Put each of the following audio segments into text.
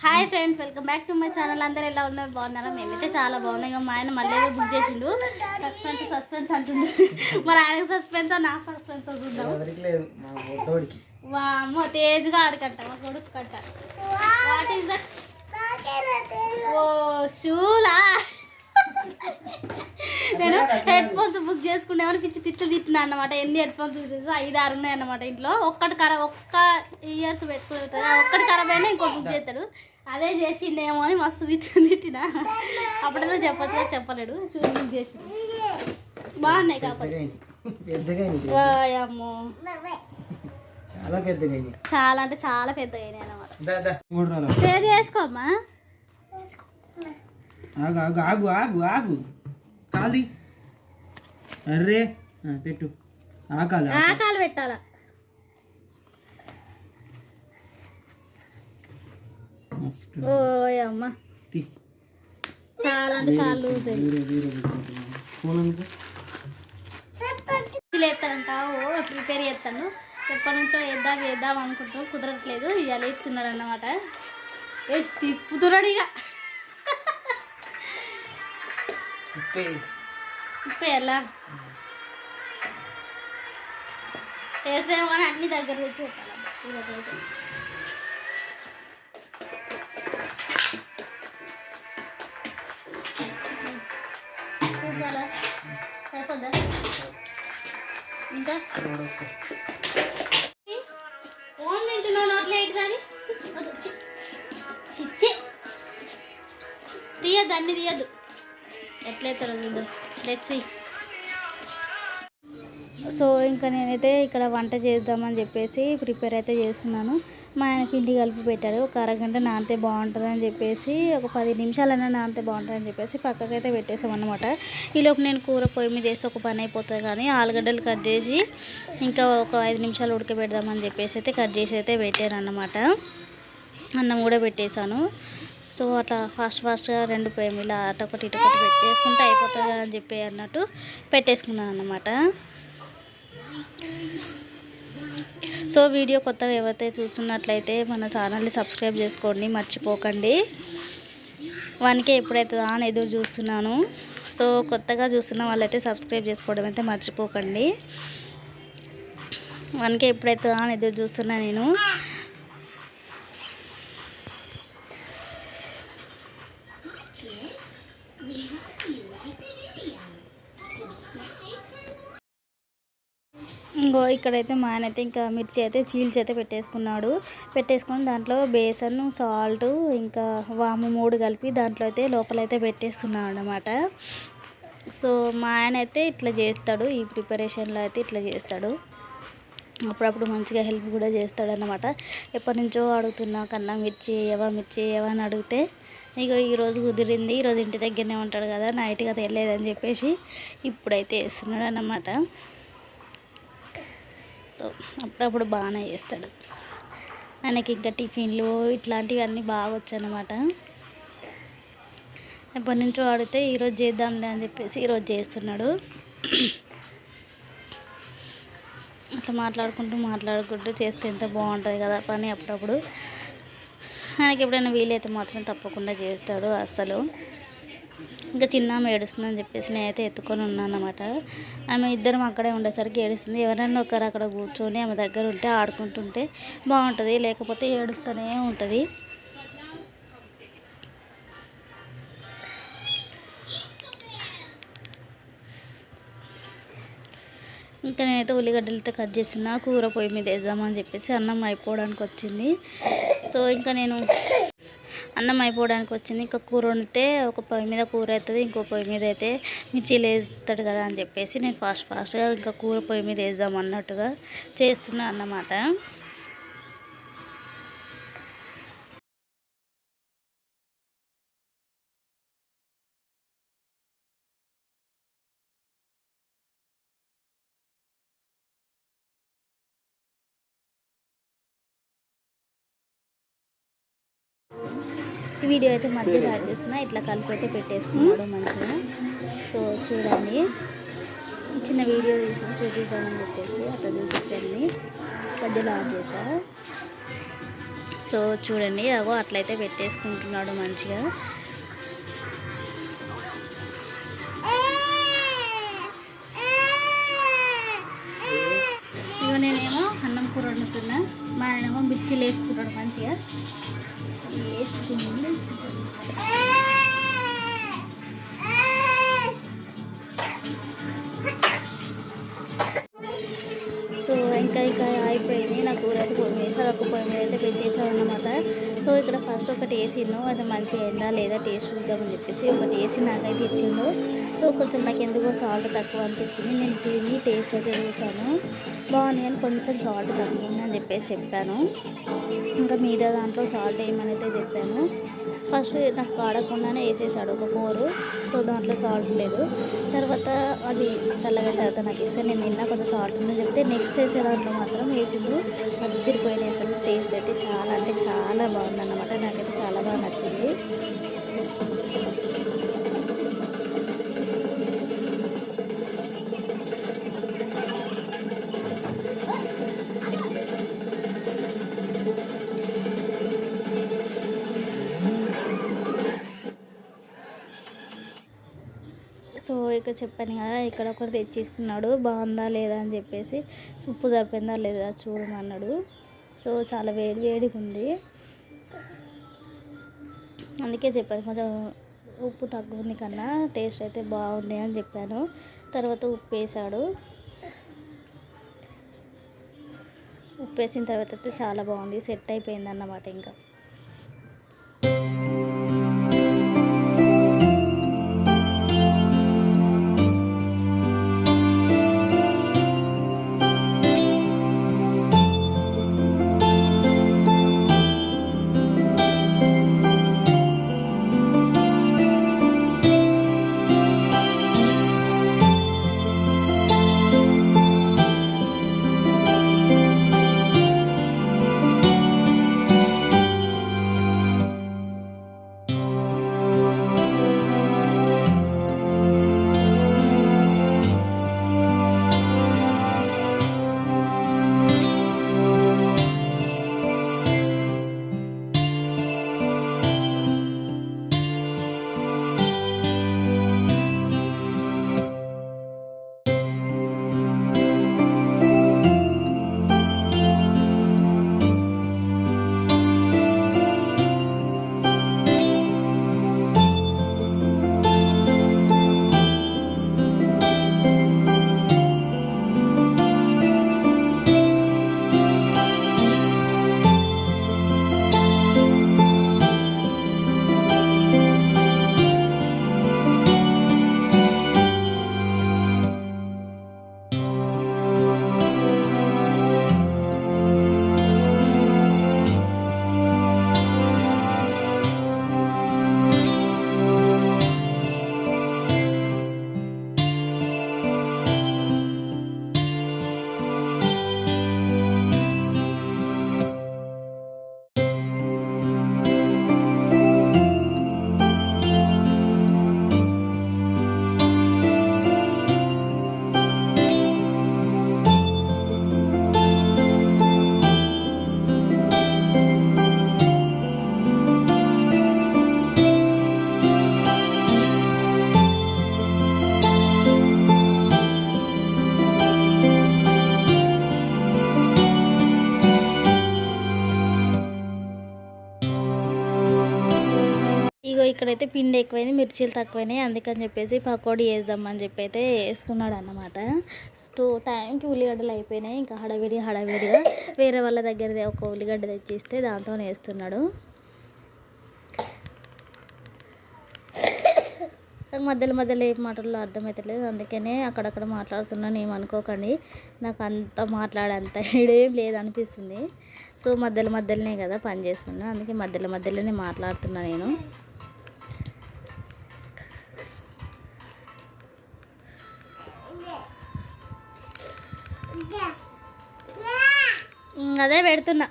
Hi friends welcome back to my channel అందరూ ఎలా ఉన్నారు? బాగున్నారా? మేమైతే చాలా బాగున్నాయి ఇక మా ఆయన మళ్ళీ బుక్ చేసిండు. సస్పెన్స్ సస్పెన్స్ అంటుండు. మరి ఆయనకు సస్పెన్స్ నాకు సస్పెన్స్ చూద్దాం. మా అమ్మ తేజ్గా ఆడకంట మా కొడుకు కంట. వాట్ ఈస్ దట్ ఓ షూలా? నేను హెడ్ ఫోన్స్ బుక్ చేసుకునేమని పిచ్చి తిట్లు తిట్టినా అన్నమాట. ఎన్ని హెడ్ ఫోన్స్ ఐదు ఆరు ఉన్నాయి అన్నమాట ఇంట్లో. ఒక్కటి ఖరాబ్ ఒక్క ఇయర్స్ పెట్టుకుంటాడు ఒక్కటి ఖరాబ్ అయినా ఇంకో బుక్ చేస్తాడు. అదే చేసిండేమో అని మస్తు తిట్టు తిట్టిన. అప్పుడేదో చెప్పచ్చు చెప్పలేడు. బుక్ చేసి బాగున్నాయి కాకపోతే. వాయమ్మో చాలా పెద్దగా అయింది చాలా అంటే చాలా పెద్దగా అయినాయి చేసుకోమ్మా ఆగు ఆగు ఆగు ఆగు ఆగు. కాలి? అర్రే. పెట్టు. ఆకాలి ఆకాలు పెట్టాలా. చాలా అంటే చాలా లూజ్. ప్రిపేర్ చేస్తాను. ఎప్పటి నుంచో వేద్దాం వేద్దాం అనుకుంటున్నాం కుదరట్లేదు. ఇవాళ వేస్తున్నాడు అన్నమాట వేసి తిప్పుతున్నాడు ఇక. ఉప్పే. ఇప్పుడు ఎలా? కానీ అన్ని దగ్గర తెచ్చి పెట్టాలబ్బా సరిపోద్దా ఇంకా ఫోన్ తింటున్నావు నోట్లో ఏంటి కానీ చిచ్చి. తీయద్దు అన్ని తీయద్దు. ఎట్లయితారో చూద్దాం లెట్స్ సో ఇంకా నేనైతే ఇక్కడ వంట చేద్దామని చెప్పేసి ప్రిపేర్ అయితే చేస్తున్నాను. మా ఆయన పిండి కలిపి పెట్టారు. ఒక అరగంట నానితే బాగుంటుంది అని చెప్పేసి ఒక పది నిమిషాలైనా నానితే బాగుంటుంది అని చెప్పేసి పక్కకైతే పెట్టేసామన్నమాట. అనమాట ఈలోపు నేను కూర పొయ్యి మీద చేస్తే ఒక పని అయిపోతుంది కానీ ఆలుగడ్డలు కట్ చేసి ఇంకా ఒక ఐదు నిమిషాలు ఉడకబెడదామని చెప్పేసి అయితే కట్ చేసి అయితే పెట్టాను అన్నమాట అన్నం కూడా పెట్టేశాను. సో అట్లా ఫాస్ట్ ఫాస్ట్గా రెండు పొయ్యి ఒకటి అటొకటి ఇటొకటి పెట్టేసుకుంటే అయిపోతుంది అని చెప్పి అన్నట్టు పెట్టేసుకున్నాను అన్నమాట. సో వీడియో కొత్తగా ఎవరైతే చూస్తున్నట్లయితే మన ఛానల్ని సబ్స్క్రైబ్ చేసుకోండి మర్చిపోకండి. వానికి ఎప్పుడైతుందా అని ఎదురు చూస్తున్నాను సో కొత్తగా చూస్తున్న వాళ్ళైతే సబ్స్క్రైబ్ చేసుకోవడం అయితే మర్చిపోకండి. వానికి ఎప్పుడైతుందా అని ఎదురు చూస్తున్నా నేను ఇంకో ఇక్కడైతే మా ఆయన అయితే ఇంకా మిర్చి అయితే చీల్చి అయితే పెట్టేసుకున్నాడు. పెట్టేసుకొని దాంట్లో బేసన్ సాల్ట్ ఇంకా వాము మూడు కలిపి దాంట్లో అయితే లోపలైతే పెట్టేస్తున్నాడు అనమాట సో మా ఆయన అయితే ఇట్లా చేస్తాడు. ఈ ప్రిపరేషన్లో అయితే ఇట్లా చేస్తాడు. అప్పుడప్పుడు మంచిగా హెల్ప్ కూడా చేస్తాడు అనమాట ఎప్పటి నుంచో అడుగుతున్నా కన్నా మిర్చి ఏవా మిర్చి ఏవా అని అడిగితే ఇక ఈరోజు కుదిరింది ఈరోజు ఇంటి దగ్గరనే ఉంటాడు కదా నైట్గా తెలియదని చెప్పేసి ఇప్పుడైతే వేస్తున్నాడు అన్నమాట. సో అప్పుడప్పుడు బాగానే చేస్తాడు. ఆయనకి ఇంకా టిఫిన్లు ఇట్లాంటివి అన్నీ బాగా వచ్చనమాట ఎప్పటి నుంచో వాడితే ఈరోజు చేద్దాంలే అని చెప్పేసి ఈరోజు చేస్తున్నాడు. అట్లా మాట్లాడుకుంటూ మాట్లాడుకుంటూ చేస్తే ఎంత బాగుంటుంది కదా పని అప్పుడప్పుడు. ఆయనకి ఎప్పుడైనా వీలైతే మాత్రం తప్పకుండా చేస్తాడు అస్సలు. ఇంకా చిన్న ఆమె ఏడుస్తుందని చెప్పేసి నేనైతే ఎత్తుకొని ఉన్నాను అనమాట ఆమె ఇద్దరం అక్కడే ఉండేసరికి ఏడుస్తుంది. ఎవరైనా ఒకరు అక్కడ కూర్చొని ఆమె దగ్గర ఉంటే ఆడుకుంటుంటే బాగుంటుంది. లేకపోతే ఏడుస్తూనే ఉంటుంది. ఇంకా నేనైతే ఉల్లిగడ్డలతో కట్ చేసిన కూర పొయ్యి మీద వేద్దామని చెప్పేసి అన్నం అయిపోవడానికి వచ్చింది. సో ఇంకా నేను అన్నం అయిపోవడానికి వచ్చింది. ఇంకా కూర వండితే ఒక పొయ్యి మీద కూర అవుతుంది ఇంకో పొయ్యి మీద అయితే మిర్చీలు వేస్తాడు కదా అని చెప్పేసి నేను ఫాస్ట్ ఫాస్ట్గా ఇంకా కూర పొయ్యి మీద వేద్దాం అన్నట్టుగా చేస్తున్నాను అన్నమాట. వీడియో అయితే మధ్య యాడ్ చేస్తున్నా. ఇట్లా కలిపి అయితే పెట్టేసుకున్నాడు మంచిగా. సో చూడండి. చిన్న వీడియో తీసి చూపిద్దామని చెప్పేసి అట్లా చూపించండి మధ్యలో యాడ్ చేశా సో చూడండి. అగో అట్లయితే పెట్టేసుకుంటున్నాడు మంచిగా. నేనేమో కూర వండుతున్నా మా ఆయనేమో మిర్చిలు వేస్తున్నాడు మంచిగా. వేసుకుంది సో ఇంకా ఇంకా అయిపోయింది నా కూర అయితే పొయ్యి మీద అదొక పొయ్యి మీద అయితే పెట్టేసాడు అన్నమాట సో ఇక్కడ ఫస్ట్ ఒకటి వేసిండు అది మంచిగా అయిందా లేదా టేస్ట్ చూద్దామని చెప్పేసి ఒకటి వేసి నాకైతే ఇచ్చిండు. సో కొంచెం నాకు ఎందుకో సాల్ట్ తక్కువ అనిపించింది. నేను తిని టేస్ట్ అయితే చూసాను బాగుంది అని కొంచెం సాల్ట్ తక్కువ అని చెప్పేసి చెప్పాను. ఇంకా మీద దాంట్లో సాల్ట్ వేయమని అయితే చెప్పాను. ఫస్ట్ నాకు వాడకుండానే వేసేసాడు ఒక ఫోర్ సో దాంట్లో సాల్ట్ లేదు. తర్వాత అది చల్లగా తర్వాత నాకు ఇస్తే నేను నిన్న కొంచెం సాల్ట్ ఉందని చెప్తే నెక్స్ట్ వేసే దాంట్లో మాత్రం వేసిండు. అద్దరిపోయిన అసలు టేస్ట్ అయితే చాలా అంటే చాలా బాగుందన్నమాట. నాకైతే చాలా బాగా నచ్చింది. సో ఇక చెప్పాను కదా ఇక్కడ ఒకటి తెచ్చిస్తున్నాడు బాగుందా లేదా అని చెప్పేసి ఉప్పు సరిపోయిందా లేదా చూడమన్నాడు. సో చాలా వేడి వేడిగా ఉంది. అందుకే చెప్పాను కొంచెం ఉప్పు తక్కువ ఉంది కన్నా టేస్ట్ అయితే బాగుంది అని చెప్పాను. తర్వాత ఉప్పు వేసాడు. ఉప్పు వేసిన తర్వాత అయితే చాలా బాగుంది సెట్ అయిపోయింది అన్నమాట ఇంకా. అయితే పిండి ఎక్కువైంది మిర్చీలు తక్కువైనాయి అందుకని చెప్పేసి పకోడీ వేద్దామని చెప్పి అయితే వేస్తున్నాడు అన్నమాట సో టైంకి ఉల్లిగడ్డలు అయిపోయినాయి ఇంకా హడావిడి హడావిడిగా వేరే వాళ్ళ దగ్గర ఒక ఉల్లిగడ్డ తెచ్చిస్తే దాంతో వేస్తున్నాడు. నాకు మధ్యలో మధ్యలో ఏం మాటల్లో అర్థమవుతలేదు అందుకనే అక్కడక్కడ మాట్లాడుతున్నాను ఏమనుకోకండి నాకు అంత మాట్లాడేంత ఏం లేదు అనిపిస్తుంది సో మధ్యలో మధ్యలోనే కదా పని చేస్తున్నా అందుకే మధ్యలో మధ్యలోనే మాట్లాడుతున్నా నేను. అదే పెడుతున్నా.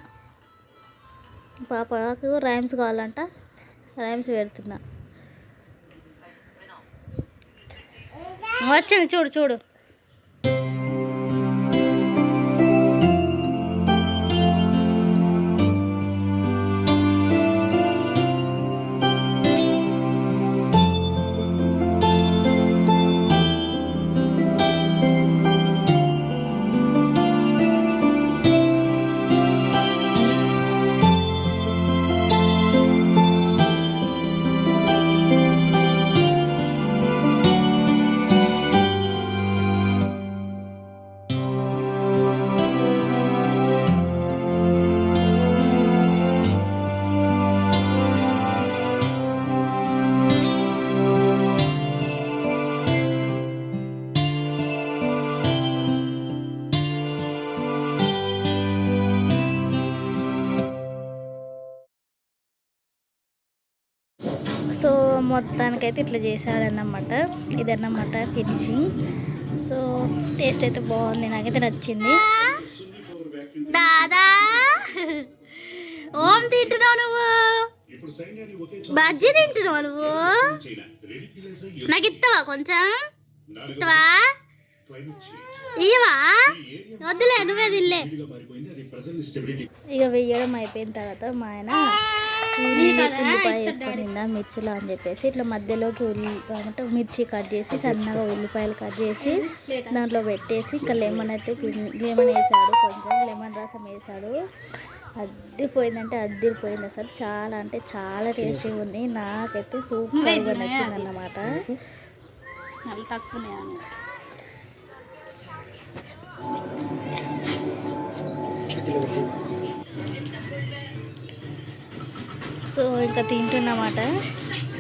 పాపకు రైమ్స్ కావాలంట రైమ్స్ పెడుతున్నా. వచ్చింది చూడు చూడు. మొత్తానికైతే ఇట్లా చేశాడన్నమాట. ఇదన్నమాట ఫినిషింగ్. సో టేస్ట్ అయితే బాగుంది నాకైతే నచ్చింది. దాదా! ఓం తింటున్నావు నువ్వు? బజ్జీ తింటున్నావు నువ్వు? నాకు ఇస్తావా కొంచెం? ఇస్తావా ఇయ్యవా? వద్దులే నువ్వే తినలే. ఇక వేయడం అయిపోయిన తర్వాత మా ఆయన ఉల్లిపాయ వేసుకుందా మిర్చిలో అని చెప్పేసి ఇట్లా మధ్యలోకి ఉల్లి అంటే మిర్చి కట్ చేసి సన్నగా ఉల్లిపాయలు కట్ చేసి దాంట్లో పెట్టేసి ఇంకా లెమన్ అయితే లెమన్ వేసాడు కొంచెం లెమన్ రసం వేసాడు. అద్దిపోయిందంటే అద్దిపోయింది అసలు. చాలా అంటే చాలా టేస్టీగా ఉంది. నాకైతే సూపర్గా నచ్చింది అన్నమాట తక్కువనే సో ఇంకా తింటున్నమాట.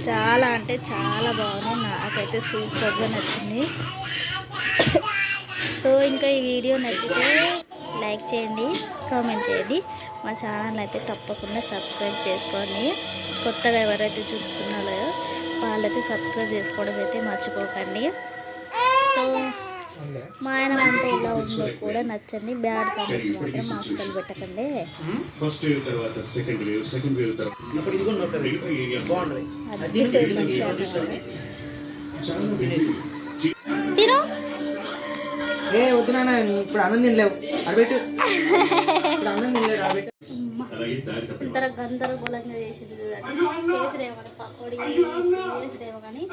చాలా అంటే చాలా బాగుంది. నాకైతే సూపర్గా నచ్చింది. సో ఇంకా ఈ వీడియో నచ్చితే లైక్ చేయండి కామెంట్ చేయండి. మా ఛానల్ అయితే తప్పకుండా సబ్స్క్రైబ్ చేసుకోండి. కొత్తగా ఎవరైతే చూస్తున్నారో వాళ్ళైతే సబ్స్క్రైబ్ చేసుకోవడం అయితే మర్చిపోకండి. సో మా ఆయన వంట ఎలా ఉందో కూడా నచ్చండి. బ్యాడ్ కామెంట్స్ మాత్రం అస్సలు పెట్టకండి. ఫస్ట్ వేవ్ తర్వాత సెకండ్ వేవ్ సెకండ్ వేవ్ తర్వాత. తిను. ఏ వద్దు నాన్న ఇప్పుడు అన్నం తినలేవు. అడబెట్టు ఇప్పుడు అన్నం తినలేవు అడబెట్టు అలాగే దారి తప్ప. ఇంత గందరగోళంగా చేసింది చూడండి. చేసిరేమో కానీ పకోడీ చేసిరేమో కానీ.